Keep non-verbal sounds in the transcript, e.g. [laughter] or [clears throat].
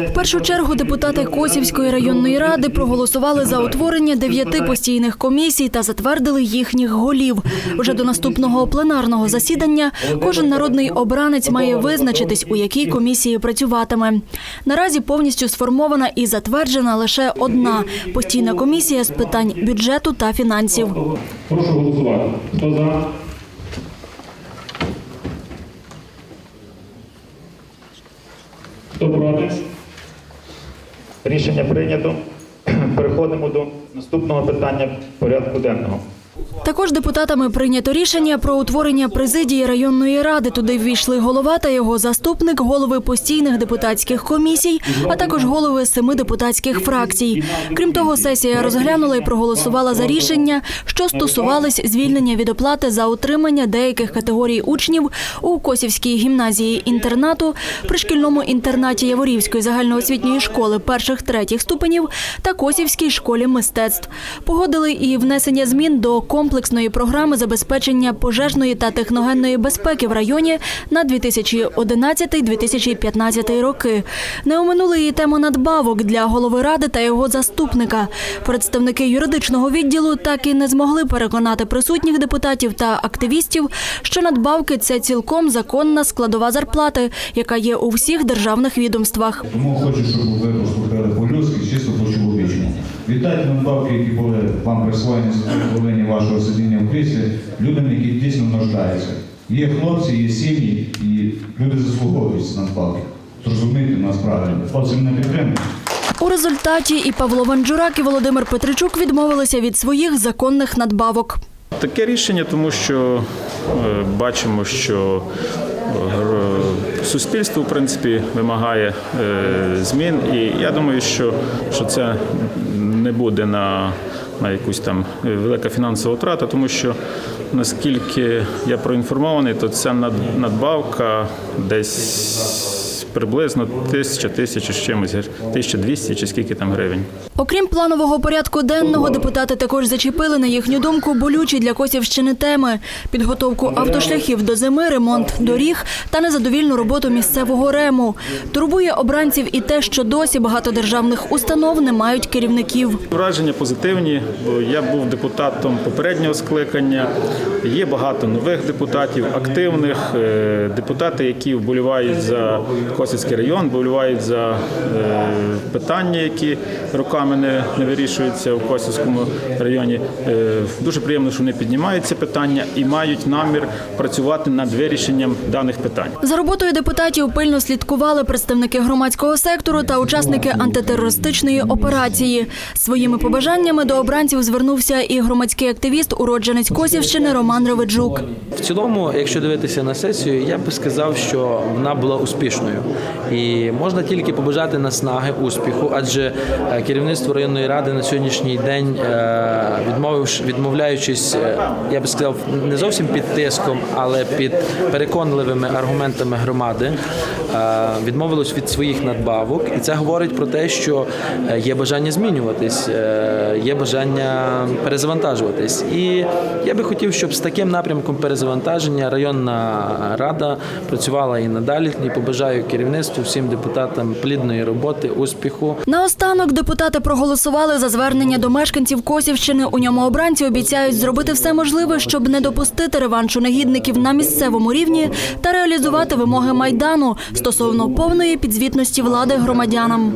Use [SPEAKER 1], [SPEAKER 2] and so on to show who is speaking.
[SPEAKER 1] В першу чергу депутати Косівської районної ради проголосували за утворення дев'яти постійних комісій та затвердили їхніх голів. Вже до наступного пленарного засідання кожен народний обранець має визначитись, у якій комісії працюватиме. Наразі повністю сформована і затверджена лише одна постійна комісія з питань бюджету та фінансів.
[SPEAKER 2] Прошу голосувати. Хто за? Рішення прийнято. [clears throat] Переходимо до наступного питання порядку денного.
[SPEAKER 1] Також депутатами прийнято рішення про утворення президії районної ради. Туди ввійшли голова та його заступник, голови постійних депутатських комісій, а також голови семи депутатських фракцій. Крім того, сесія розглянула і проголосувала за рішення, що стосувались звільнення від оплати за утримання деяких категорій учнів у Косівській гімназії інтернату, при шкільному інтернаті Яворівської загальноосвітньої школи перших третіх ступенів та Косівській школі мистецтв. Погодили і внесення змін до комплексної програми забезпечення пожежної та техногенної безпеки в районі на 2011-2015 роки. Не оминули і тему надбавок для голови ради та його заступника. Представники юридичного відділу так і не змогли переконати присутніх депутатів та активістів, що надбавки це цілком законна складова зарплати, яка є у всіх державних відомствах.
[SPEAKER 3] Тому хочу, щоб ви Вітайте надбавки, які були вам присвоєні за задоволення вашого сидіння в кріслі, людям, які дійсно нуждаються. Є хлопці, є сім'ї, і люди заслуговують надбавки. Зрозумійте нас правильно. Хлопці мене підтримують.
[SPEAKER 1] У результаті і Павло Ванджурак, і Володимир Петричук відмовилися від своїх законних надбавок.
[SPEAKER 4] Таке рішення, тому що е, бачимо, що е, суспільство в принципі вимагає е, змін, і я думаю, що, що це не буде на, на якусь там е, велика фінансова втрата, тому що наскільки я проінформований, то ця над- надбавка десь приблизно тисяча, тисяча з чимось, 1200 чи скільки там гривень.
[SPEAKER 1] Окрім планового порядку денного, депутати також зачепили на їхню думку болючі для Косівщини теми: підготовку автошляхів до зими, ремонт доріг та незадовільну роботу місцевого рему. Турбує обранців і те, що досі багато державних установ не мають керівників.
[SPEAKER 4] Враження позитивні, бо я був депутатом попереднього скликання. Є багато нових депутатів, активних е, депутати, які вболівають за Косівський район, вболівають за е, питання, які роками не, не вирішуються в Косівському районі. Е, Дуже приємно, що вони піднімають це питання і мають намір працювати над вирішенням даних питань.
[SPEAKER 1] За роботою депутатів пильно слідкували представники громадського сектору та учасники антитерористичної операції. Своїми побажаннями до обранців звернувся і громадський активіст, уродженець Косівщини Роман Роведжук.
[SPEAKER 5] В цілому, якщо дивитися на сесію, я би сказав, що вона була успішною. І можна тільки побажати наснаги, успіху, адже е, керівництво районної ради на сьогоднішній день, е, відмовивши, відмовляючись, е, я би сказав, не зовсім під тиском, але під переконливими аргументами громади, відмовилось від своїх надбавок. І це говорить про те, що е, є бажання змінюватись, е, є бажання перезавантажуватись. І я би хотів, щоб з таким напрямком перезавантаження районна рада працювала і надалі. І побажаю керівництву, всім депутатам плідної роботи, успіху.
[SPEAKER 1] Наостанок депутати проголосували за звернення до мешканців Косівщини. У ньому обранці обіцяють зробити все можливе, щоб не допустити реваншу негідників на місцевому рівні та реалізувати вимоги майдану стосовно повної підзвітності влади громадянам.